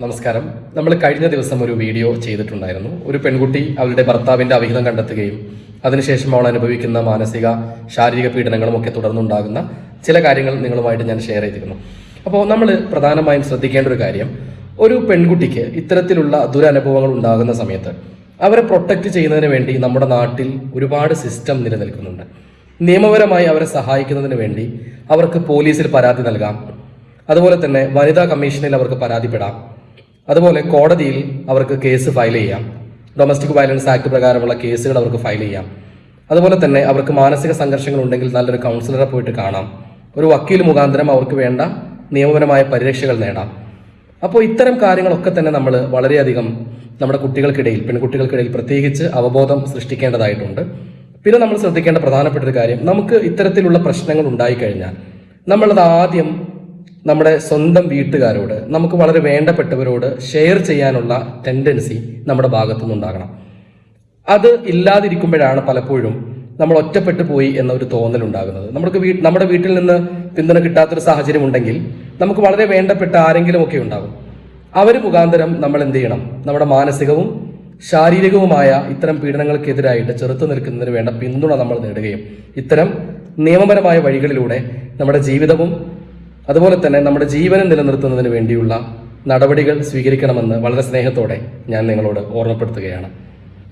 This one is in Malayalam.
നമസ്കാരം. നമ്മൾ കഴിഞ്ഞ ദിവസം ഒരു വീഡിയോ ചെയ്തിട്ടുണ്ടായിരുന്നു. ഒരു പെൺകുട്ടി അവളുടെ ഭർത്താവിന്റെ അവിഹിതം കണ്ടെത്തുകയും അതിനുശേഷം അവൾ അനുഭവിക്കുന്ന മാനസിക ശാരീരിക പീഡനങ്ങളും ഒക്കെ തുടർന്നുണ്ടാകുന്ന ചില കാര്യങ്ങൾ നിങ്ങളുമായിട്ട് ഞാൻ ഷെയർ ചെയ്തിരുന്നു അപ്പോൾ നമ്മൾ പ്രധാനമായും ശ്രദ്ധിക്കേണ്ട ഒരു കാര്യം ഒരു പെൺകുട്ടിക്ക് ഇത്തരത്തിലുള്ള ദുരനുഭവങ്ങൾ ഉണ്ടാകുന്ന സമയത്ത് അവരെ പ്രൊട്ടക്റ്റ് ചെയ്യുന്നതിന് വേണ്ടി നമ്മുടെ നാട്ടിൽ ഒരുപാട് സിസ്റ്റം നിലനിൽക്കുന്നുണ്ട്. നിയമപരമായി അവരെ സഹായിക്കുന്നതിന് വേണ്ടി അവർക്ക് പോലീസിൽ പരാതി നൽകാം. അതുപോലെ തന്നെ വനിതാ കമ്മീഷനിൽ അവർക്ക് പരാതിപ്പെടാം. അതുപോലെ കോടതിയിൽ അവർക്ക് കേസ് ഫയൽ ചെയ്യാം. ഡൊമസ്റ്റിക് വയലൻസ് ആക്ട് പ്രകാരമുള്ള കേസുകൾ അവർക്ക് ഫയൽ ചെയ്യാം. അതുപോലെ തന്നെ അവർക്ക് മാനസിക സംഘർഷങ്ങൾ ഉണ്ടെങ്കിൽ നല്ലൊരു കൗൺസിലറെ പോയിട്ട് കാണാം. ഒരു വക്കീൽ മുഖാന്തരം അവർക്ക് വേണ്ട നിയമപരമായ പരിരക്ഷകൾ നേടാം. അപ്പോൾ ഇത്തരം കാര്യങ്ങളൊക്കെ തന്നെ നമ്മൾ വളരെയധികം നമ്മുടെ കുട്ടികൾക്കിടയിൽ പെൺകുട്ടികൾക്കിടയിൽ പ്രത്യേകിച്ച് അവബോധം സൃഷ്ടിക്കേണ്ടതായിട്ടുണ്ട്. പിന്നെ നമ്മൾ ശ്രദ്ധിക്കേണ്ട പ്രധാനപ്പെട്ട ഒരു കാര്യം നമുക്ക് ഇത്തരത്തിലുള്ള പ്രശ്നങ്ങൾ ഉണ്ടായിക്കഴിഞ്ഞാൽ നമ്മളത് ആദ്യം നമ്മുടെ സ്വന്തം വീട്ടുകാരോട് നമുക്ക് വളരെ വേണ്ടപ്പെട്ടവരോട് ഷെയർ ചെയ്യാനുള്ള ടെൻഡൻസി നമ്മുടെ ഭാഗത്തുനിന്നുണ്ടാകണം. അത് ഇല്ലാതിരിക്കുമ്പോഴാണ് പലപ്പോഴും നമ്മൾ ഒറ്റപ്പെട്ടു പോയി എന്ന ഒരു തോന്നൽ ഉണ്ടാകുന്നത്. നമുക്ക് വീ നമ്മുടെ വീട്ടിൽ നിന്ന് പിന്തുണ കിട്ടാത്തൊരു സാഹചര്യം ഉണ്ടെങ്കിൽ നമുക്ക് വളരെ വേണ്ടപ്പെട്ട ആരെങ്കിലും ഒക്കെ ഉണ്ടാകും അവർ മുഖാന്തരം നമ്മൾ എന്ത് ചെയ്യണം? നമ്മുടെ മാനസികവും ശാരീരികവുമായ ഇത്തരം പീഡനങ്ങൾക്കെതിരായിട്ട് ചെറുത്തു നിൽക്കുന്നതിന് വേണ്ട പിന്തുണ നമ്മൾ നേടുകയും ഇത്തരം നിയമപരമായ വഴികളിലൂടെ നമ്മുടെ ജീവിതവും അതുപോലെ തന്നെ നമ്മുടെ ജീവനെ നിലനിർത്തുന്നതിന് വേണ്ടിയുള്ള നടപടികൾ സ്വീകരിക്കണമെന്ന് വളരെ സ്നേഹത്തോടെ ഞാൻ നിങ്ങളോട് ഓർമ്മപ്പെടുത്തുകയാണ്.